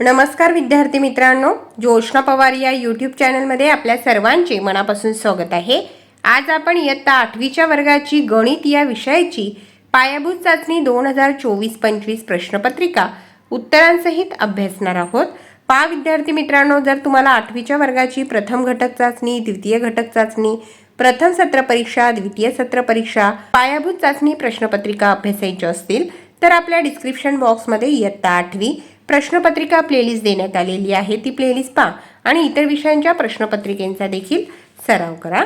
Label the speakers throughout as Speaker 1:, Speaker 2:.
Speaker 1: नमस्कार विद्यार्थी मित्रांनो जोशना पवार या यूट्यूब चॅनलमध्ये आपल्या सर्वांचे मनापासून स्वागत आहे. आज आपण इयत्ता आठवीच्या वर्गाची गणित या विषयाची पायाभूत चाचणी दोन हजार चोवीस पंचवीस प्रश्नपत्रिका उत्तरांसहित अभ्यासणार आहोत. पा विद्यार्थी मित्रांनो जर तुम्हाला आठवीच्या वर्गाची प्रथम घटक चाचणी द्वितीय घटक चाचणी प्रथम सत्र परीक्षा द्वितीय सत्र परीक्षा पायाभूत चाचणी प्रश्नपत्रिका अभ्यासायच्या असतील तर आपल्या डिस्क्रिप्शन बॉक्समध्ये इयत्ता आठवी प्रश्नपत्रिका प्लेलिस्ट देण्यात आलेली आहे. ती प्लेलिस्ट पहा. आणि इतर विषयांच्या प्रश्नपत्रिकेंचा देखील सराव करा.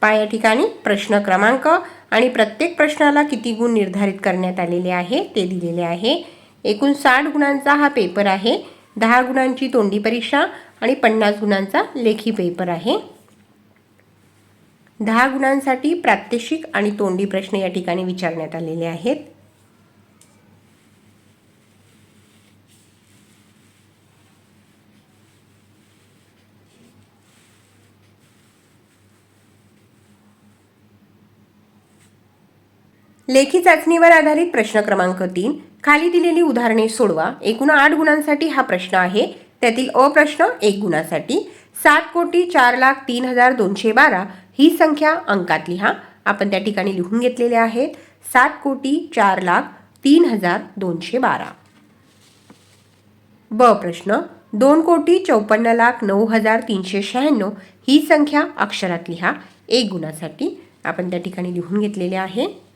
Speaker 1: पहा या ठिकाणी प्रश्न क्रमांक आणि प्रत्येक प्रश्नाला किती गुण निर्धारित करण्यात आलेले आहे ते दिलेले आहे. एकूण साठ गुणांचा हा पेपर आहे. दहा गुणांची तोंडी परीक्षा आणि पन्नास गुणांचा लेखी पेपर आहे. दहा गुणांसाठी प्रात्यक्षिक आणि तोंडी प्रश्न या ठिकाणी विचारण्यात आलेले आहेत. लेखी चाचणीवर आधारित प्रश्न क्रमांक तीन. खाली दिलेली उदाहरणे सोडवा. एकूण आठ गुणांसाठी हा प्रश्न आहे. त्यातील अ प्रश्न एक गुणासाठी. सात कोटी चार लाख तीन हजार दोनशे बारा ही संख्या अंकात लिहा. आपण त्या ठिकाणी लिहून घेतलेले आहेत. सात कोटी चार लाख तीन हजार दोनशे बारा. ब प्रश्न. दोन कोटी चौपन्न लाख नऊ हजार तीनशे शहाण्णव ही संख्या अक्षरात लिहा. एक गुणासाठी. आपण त्या ठिकाणी लिहून घेतलेले आहे.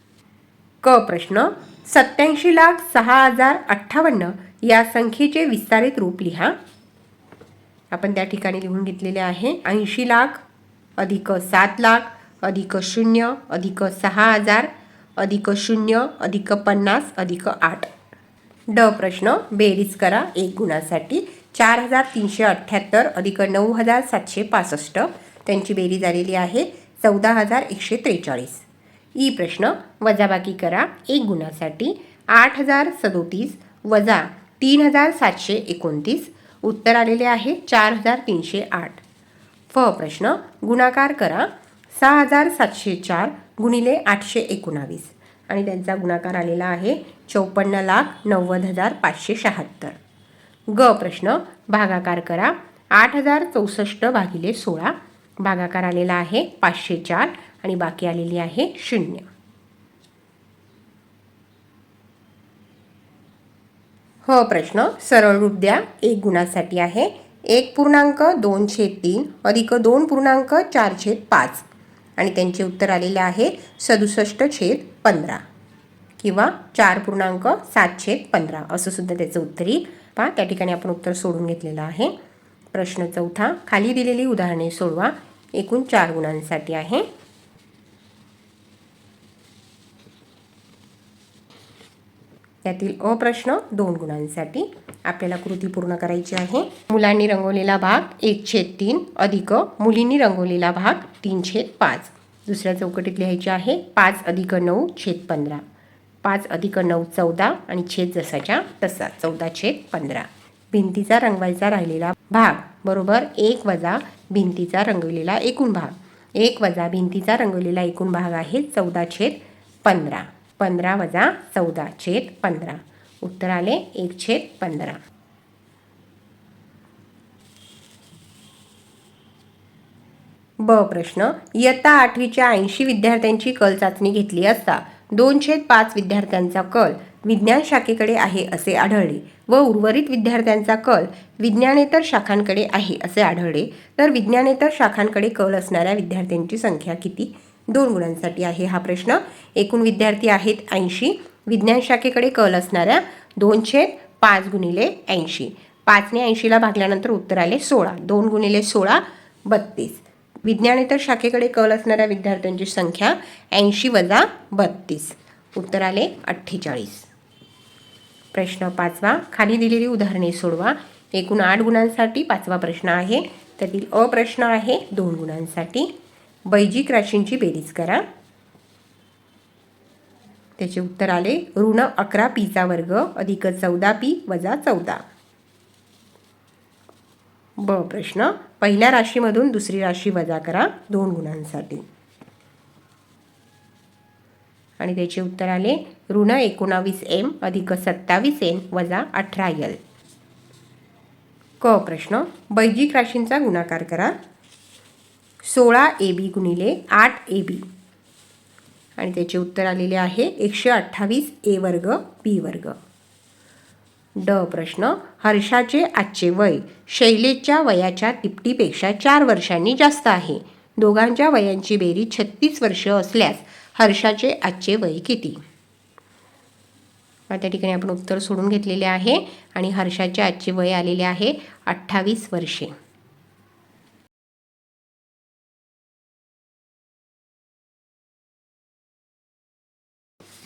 Speaker 1: क प्रश्न सत्याऐंशी लाख सहा हजार अठ्ठावन्न या संख्येचे विस्तारित रूप लिहा. आपण त्या ठिकाणी लिहून घेतलेले आहे ऐंशी लाख अधिक सात लाख अधिक शून्य अधिक सहा हजार अधिक शून्य अधिक पन्नास अधिक आठ. ड प्रश्न बेरीज करा एक गुणासाठी चार हजार तीनशे अठ्ठ्याहत्तर अधिक नऊ हजार सातशे पासष्ट. त्यांची बेरीज आलेली आहे चौदा हजार एकशे त्रेचाळीस. ई प्रश्न वजाबाकी करा. एक गुणासाठी आठ हजार सदोतीस वजा तीन हजार सातशे एकोणतीस. उत्तर आलेले आहे चार हजार तीनशे आठ. फ प्रश्न गुणाकार करा. सहा हजार सातशे चार गुणिले आठशे एकोणावीस. आणि त्यांचा गुणाकार आलेला आहे चौपन्न लाख नव्वद हजार पाचशे शहात्तर. ग प्रश्न भागाकार करा. आठ हजार चौसष्ट भागिले सोळा. भागाकार आलेला आहे पाचशे चार आणि बाकी आलेली आहे शून्य. ह प्रश्न. सरळ रूप द्या. एक गुणासाठी आहे. एक पूर्णांक दोन छेद तीन. अधिक दोन पूर्णांक चार छेद पाच. आणि त्यांचे उत्तर आलेले आहे सदुसष्ट छेद पंधरा. किंवा चार पूर्णांक सात छेद पंधरा. असं सुद्धा त्याचं उत्तर येईल. पहा त्या ठिकाणी आपण उत्तर सोडून घेतलेलं आहे. प्रश्न चौथा. खाली दिलेली उदाहरणे सोडवा. एकूण चार गुणांसाठी आहे. त्यातील अ प्रश्न दोन गुणांसाठी आपल्याला कृती पूर्ण करायची आहे. मुलांनी रंगवलेला भाग एक छेद तीन अधिक मुलींनी रंगवलेला भाग तीन छेद पाच. दुसऱ्या चौकटीत लिहायचे आहे पाच अधिक नऊ छेद पंधरा. पाच अधिक नऊ चौदा आणि छेद जसाच्या तसा चौदा छेद पंधरा. भिंतीचा रंगवायचा राहिलेला भाग बरोबर एक वजा भिंतीचा रंगवलेला एकूण भाग. एक वजा भिंतीचा रंगवलेला एकूण भाग आहे चौदा छेद पंधरा. पंधरा वजा चौदा छेद पंधरा. उत्तर आले एक छेद पंधरा. ब प्रश्न इयत्ता आठवीच्या ऐंशी विद्यार्थ्यांची कल चाचणी घेतली असता दोन छेद पाच विद्यार्थ्यांचा कल विज्ञान शाखेकडे आहे असे आढळले व उर्वरित विद्यार्थ्यांचा कल विज्ञानेतर शाखांकडे आहे असे आढळले. तर विज्ञानेतर शाखांकडे कल असणाऱ्या विद्यार्थ्यांची संख्या किती? दोन गुणांसाठी आहे हा प्रश्न. एकूण विद्यार्थी आहेत ऐंशी. विज्ञान शाखेकडे कल असणाऱ्या दोनशे पाच गुणिले ऐंशी. पाचने ऐंशीला भागल्यानंतर उत्तर आले सोळा. दोन गुणिले सोळा बत्तीस. विज्ञानेतर शाखेकडे कल असणाऱ्या विद्यार्थ्यांची संख्या ऐंशी वजा बत्तीस. उत्तर आले अठ्ठेचाळीस. प्रश्न पाचवा. खाली दिलेली उदाहरणे सोडवा. एकूण आठ गुणांसाठी पाचवा प्रश्न आहे. त्यातील अ प्रश्न आहे दोन गुणांसाठी. बैजिक राशींची बेरीज करा. त्याचे उत्तर आले ऋण अकरा पीचा वर्ग अधिक चौदा पी वजा चौदा. ब प्रश्न पहिल्या राशीमधून दुसरी राशी वजा करा दोन गुणांसाठी. आणि त्याचे उत्तर आले ऋण एकोणावीस एम अधिक सत्तावीस एन वजा अठरा यल क प्रश्न बैजिक राशींचा गुणाकार करा सोळा ए बी गुणिले आठ ए बी आणि त्याचे उत्तर आलेले आहे एकशे अठ्ठावीस ए वर्ग बी वर्ग. ड प्रश्न हर्षाचे आजचे वय शैलेच्या वयाच्या तिपटीपेक्षा चार वर्षांनी जास्त आहे. दोघांच्या वयांची बेरी छत्तीस वर्ष असल्यास हर्षाचे आजचे वय किती? त्या ठिकाणी आपण उत्तर सोडून घेतलेले आहे आणि हर्षाचे आजचे वय आलेले आहे अठ्ठावीस वर्षे.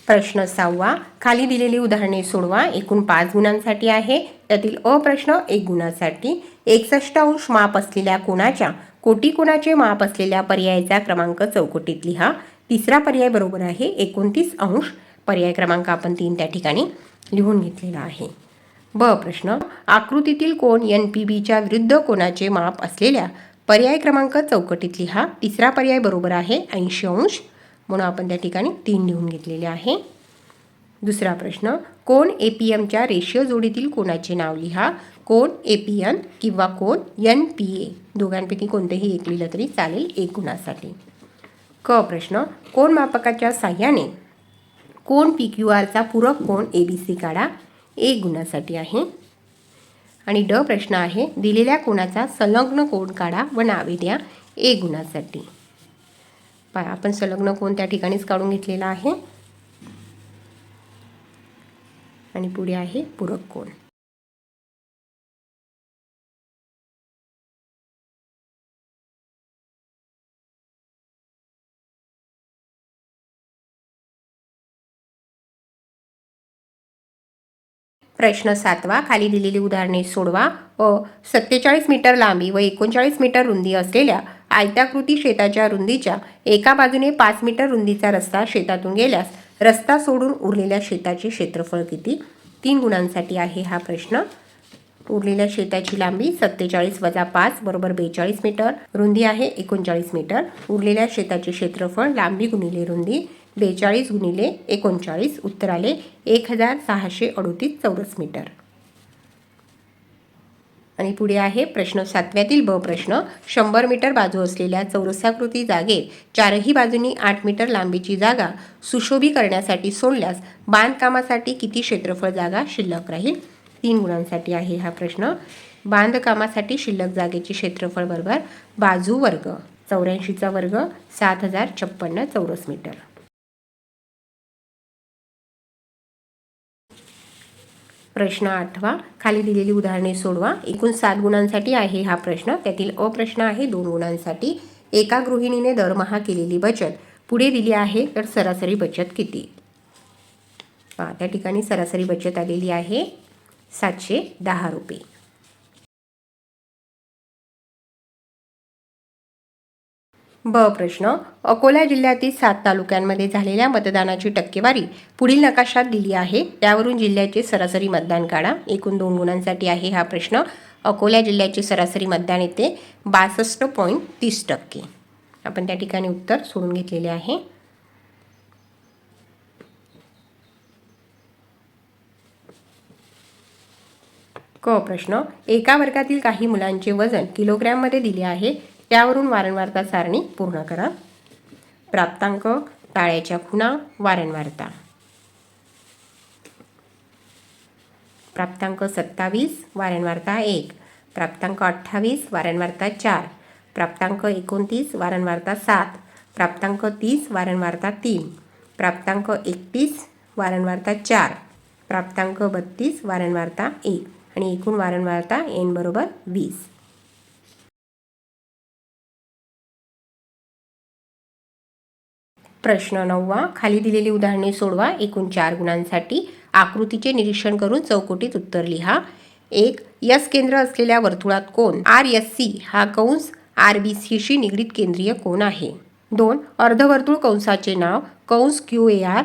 Speaker 1: प्रश्न सहावा खाली दिलेली उदाहरणे सोडवा. एकूण पाच गुणांसाठी आहे. त्यातील अ प्रश्न एक गुणासाठी. एकसष्ट अंश माप असलेल्या कोणाच्या कोटी कोणाचे माप असलेल्या पर्यायाचा क्रमांक चौकटीत लिहा. तिसरा पर्याय बरोबर आहे. एकोणतीस अंश पर्याय क्रमांक आपण तीन त्या ठिकाणी लिहून घेतलेला आहे. ब प्रश्न आकृतीतील कोण एन पी बीच्या विरुद्ध कोणाचे माप असलेल्या पर्याय क्रमांक चौकटीत लिहा. तिसरा पर्याय बरोबर आहे. ऐंशी अंश म्हणून आपण त्या ठिकाणी तीन लिहून घेतलेले आहे. दुसरा प्रश्न कोण ए पी एमच्या रेशिओ जोडीतील कोणाचे नाव लिहा? कोण ए पी एन किंवा कोण एन पी ए दोघांपैकी कोणतेही एक लिहिलं तरी चालेल एक गुणासाठी क प्रश्न कोण मापकाच्या साह्याने कोण पी क्यू आरचा पूरक कोण ए बी सी काढा? एक गुणासाठी आहे. आणि ड प्रश्न आहे दिलेल्या कोणाचा संलग्न कोण काढा व नावे द्या एक गुणासाठी. पाय. आपण संलग्न कोण त्या ठिकाणीच काढून घेतलेला आहे. आणि पुढे आहे पूरक कोण. प्रश्न सातवा खाली दिलेली उदाहरणे सोडवा. व सत्तेचाळीस मीटर लांबी व एकोणचाळीस मीटर रुंदी असलेल्या आयताकृती शेताच्या रुंदीच्या एका बाजूने पाच मीटर रुंदीचा रस्ता शेतातून गेल्यास रस्ता सोडून उरलेल्या शेताचे क्षेत्रफळ किती? तीन गुणांसाठी आहे हा प्रश्न. उरलेल्या शेताची लांबी सत्तेचाळीस वजा पाच बरोबर बेचाळीस मीटर. रुंदी आहे एकोणचाळीस मीटर. उरलेल्या शेताचे क्षेत्रफळ लांबी गुणिले रुंदी. बेचाळीस गुणिले एकोणचाळीस उत्तर आले एक हजार सहाशे अडोतीस चौरस मीटर. आणि पुढे आहे प्रश्न सातव्यातील ब प्रश्न. शंभर मीटर बाजू असलेल्या चौरसाकृती जागेत चारही बाजूंनी आठ मीटर लांबीची जागा सुशोभी करण्यासाठी सोडल्यास बांधकामासाठी किती क्षेत्रफळ जागा शिल्लक राहील? तीन गुणांसाठी आहे हा प्रश्न. बांधकामासाठी शिल्लक जागेचे क्षेत्रफळ बरोबर बाजू वर्ग. चौऱ्याऐंशीचा वर्ग सात हजार छप्पन्न चौरस मीटर. प्रश्न आठवा. खाली दिलेली उदाहरणे सोडवा. एकूण सात गुणांसाठी आहे हा प्रश्न. त्यातील अ प्रश्न आहे दोन गुणांसाठी. एका गृहिणीने दरमहा केलेली बचत. पुढे दिली आहे तर सरासरी बचत किती? त्या ठिकाणी सरासरी बचत आलेली आहे सातशे दहा रुपये. ब प्रश्न. अकोला जिल्ह्यातील सात तालुक्यांमध्ये झालेल्या मतदानाची टक्केवारी पुढील नकाशात दिली आहे. त्यावरून जिल्ह्याचे सरासरी मतदान काढा. एकूण दोन गुणांसाठी आहे हा प्रश्न. अकोला जिल्ह्याचे सरासरी मतदान येते बासष्ट पॉईंट तीस टक्के. आपण त्या ठिकाणी उत्तर सोडून घेतलेले आहे. क प्रश्न. एका वर्गातील काही मुलांचे वजन किलोग्रॅममध्ये दिले आहे. त्यावरून वारंवारता सारणी पूर्ण करा. प्राप्तांक टाळ्याच्या खुणा वारंवारता. प्राप्तांक सत्तावीस वारंवारता एक. प्राप्तांक अठ्ठावीस वारंवारता चार. प्राप्तांक एकोणतीस वारंवारता सात. प्राप्तांक तीस वारंवारता तीन. प्राप्तांक एकतीस वारंवारता चार. प्राप्तांक बत्तीस वारंवारता एक. आणि एकूण वारंवारता एन बरोबर वीस. प्रश्न नववा खाली दिलेली उदाहरणे सोडवा. एकूण चार गुणांसाठी आकृतीचे निरीक्षण करून चौकटीत उत्तर लिहा. एक यस केंद्र असलेल्या वर्तुळात कोण? आर एस सी हा कंस आर बी सीशी निगडीत केंद्रीय कोण आहे? दोन अर्धवर्तुळ कंसाचे नाव कंस क्यू ए आर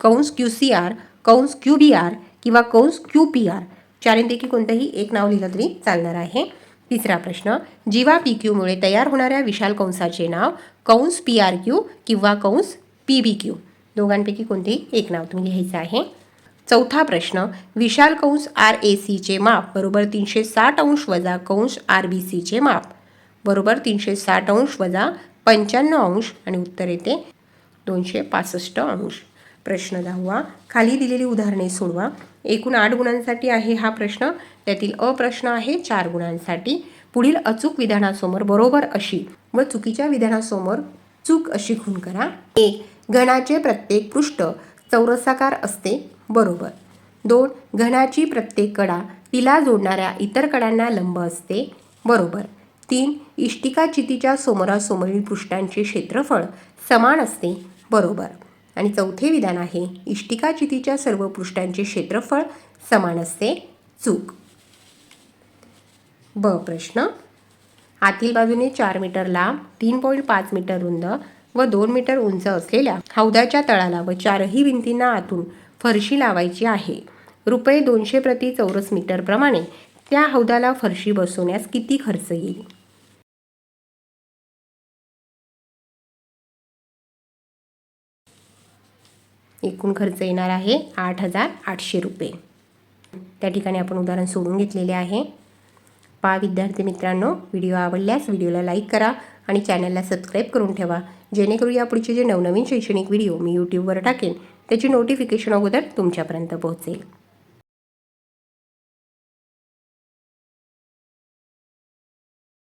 Speaker 1: कंस क्यू सी आर कंस क्यू बी आर किंवा कंस क्यू पी आर. चारींपैकी कोणतंही एक नाव लिहिलं तरी चालणार आहे. तिसरा प्रश्न जीवा पी क्यूमुळे तयार होणाऱ्या विशाल कंसाचे नाव कंस पी आर क्यू किंवा कंस पी बी क्यू दोघांपैकी कोणतेही एक नाव तुम्ही लिहायचं आहे. चौथा प्रश्न विशाल कंस आर ए सीचे माप बरोबर तीनशे साठ अंश वजा कंस आर बी सीचे माप. बरोबर तीनशे साठ अंश वजा पंच्याण्णव अंश आणि उत्तर येते दोनशे पासष्ट अंश. प्रश्न दहावा खाली दिलेली उदाहरणे सोडवा. एकूण आठ गुणांसाठी आहे हा प्रश्न. त्यातील अ प्रश्न आहे चार गुणांसाठी. पुढील अचूक विधानासमोर बरोबर अशी व चुकीच्या विधानासमोर चूक अशी खून करा. एक घनाचे प्रत्येक पृष्ठ चौरसाकार असते. बरोबर. दोन घनाची प्रत्येक कडा तिला जोडणाऱ्या इतर कडांना लंब असते. बरोबर. तीन इष्टिका चितीच्या समोरासमोरील पृष्ठांचे क्षेत्रफळ समान असते. बरोबर. आणि चौथे विधान आहे इष्टिका चितीच्या सर्व पृष्ठांचे क्षेत्रफळ समान असते चूक. ब प्रश्न. आतील बाजूने चार मीटर लांब तीन पॉईंट पाच मीटर रुंद व दोन मीटर उंच असलेल्या हौदाच्या तळाला व चारही भिंतींना आतून फरशी लावायची आहे. रुपये दोनशे प्रति चौरस मीटरप्रमाणे त्या हौदाला फरशी बसवण्यास किती खर्च येईल? एकूण खर्च येणार आहे आठ हजार आठशे रुपये. त्या ठिकाणी आपण उदाहरण सोडून घेतलेले आहे. पा विद्यार्थी मित्रांनो व्हिडिओ आवडल्यास व्हिडिओला लाईक करा आणि चॅनलला सबस्क्राईब करून ठेवा. जेणेकरून यापुढचे जे नवनवीन शैक्षणिक व्हिडिओ मी यूट्यूबवर टाकेन त्याची नोटिफिकेशन अगोदर तुमच्यापर्यंत पोहोचेल.